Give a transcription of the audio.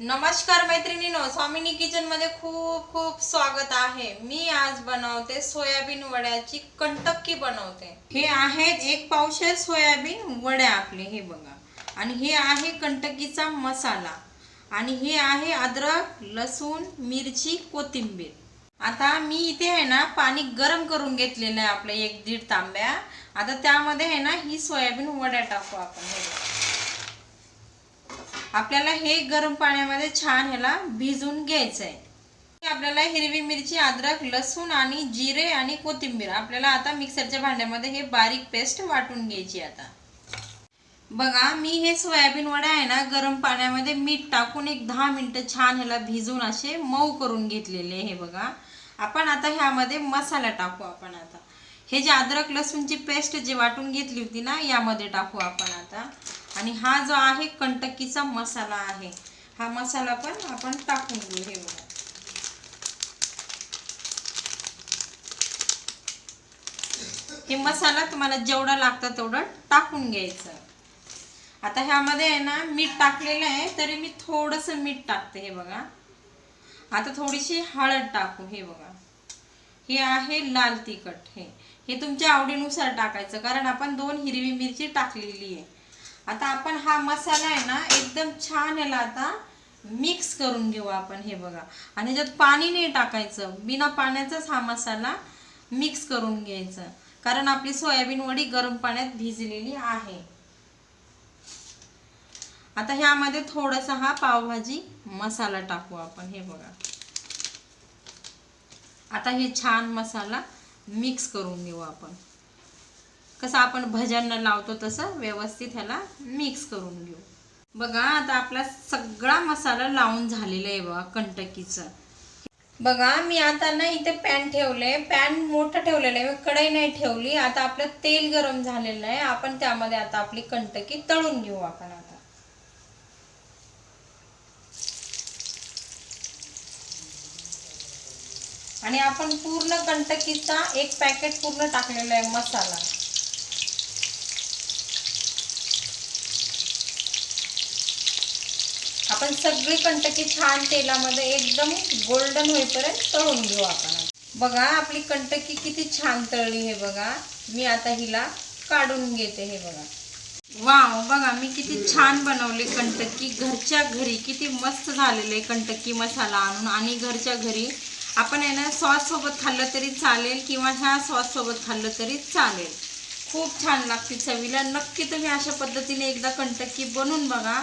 नमस्कार मैत्रिणीनो स्वामिनी किचनमध्ये खूप खूप स्वागत आहे. मी आज बनवते सोयाबीन वड्याची कंटक्की बनवते. हे आहेत एक पावशेर सोयाबीन वड्या आपले हे बघा. आणि हे आहे कंटक्कीचा मसाला. आणि हे आहे अद्रक लसूण मिरची कोथिंबीर. आता मी इथे आहे ना पाणी गरम करून घेतलेलं आहे आपलं एक दीड तांब्या. आता त्यामध्ये आहे ना ही सोयाबीन वड्या टाकू आपण. हे बघा. आपल्याला हे गरम पाण्यामध्ये छान ह्याला भिजून घ्यायचं आहे आपल्याला हिरवी मिरची अद्रक लसूण आणि जिरे आणि कोथिंबीर. आपल्याला आता मिक्सरच्या भांड्यामध्ये हे बारीक पेस्ट वाटून घ्यायची आता. बघा मी हे सोयाबीन वडे आहे ना गरम पाण्यामध्ये मीठ टाकून एक दहा मिनटं छान ह्याला भिजून असे मऊ करून घेतलेले हे बघा. आपण आता ह्यामध्ये मसाला टाकू आपण आता. हे जे अद्रक लसूणची पेस्ट जे वाटून घेतली होती ना यामध्ये टाकू आपण आता. आणि हा जो आहे कंटकीचा मसाला आहे हा मसाला पण आपण टाकून घेऊ हे बघा. हे मसाला तुम्हाला जेवढा लागतं तेवढं टाकून घ्यायचं. आता ह्यामध्ये आहे ना मीठ टाकलेलं आहे तरी मी थोडंसं मीठ टाकते हे बघा. आता थोडीशी हळद टाकू हे बघा. हे आहे लाल तिखट हे. हे तुमच्या आवडीनुसार टाकायचं कारण आपण दोन हिरवी मिरची टाकलेली आहे. आता आपण हा मसाला आहे ना एकदम छान याला आता मिक्स करून घेऊ आपण हे बघा. आणि ह्याच्यात पाणी नाही टाकायचं. बिना पाण्याचाच हा मसाला मिक्स करून घ्यायचं. कारण आपली सोयाबीन वडी गरम पाण्यात भिजलेली आहे. आता ह्यामध्ये थोडासा हा पावभाजी मसाला टाकू आपण हे बघा. आता हे छान मसाला मिक्स करून घेऊ आपण. कसं आपण भज्यांना लावतो तसं व्यवस्थित ह्याला मिक्स करून घेऊ. बघा आता आपला सगळा मसाला लावून झालेला आहे बघा कंटकीचं बघा मी आता ना इथे पॅन ठेवलंय. पॅन मोठं ठेवलेलं आहे कढई नाही ठेवली. आता आपलं तेल गरम झालेलं आहे. आपण त्यामध्ये आता आपली कंटकी तळून घेऊ आपण आता. आणि आपण पूर्ण कंटकीचा एक पॅकेट पूर्ण टाकलेला आहे मसाला. आपण सगळी कंटकी छान तेलामध्ये एकदम गोल्डन होईपर्यंत तळून घेऊ आपण. बघा आपली कंटकी किती छान तळली हे बघा. मी आता हिला काढून घेते हे बघा. वाव बघा मी किती छान बनवले कंटकी घरच्या घरी किती मस्त झालेले कंटकी मसाला आणून. आणि घरच्या घरी आपण आहे ना सॉस सोबत खाल्लं तरी चालेल किंवा ह्या सॉस सोबत खाल्लं तरी चालेल. खूप छान लागते चवीला. नक्की तुम्ही अशा पद्धतीने एकदा कंटकी बनवून बघा.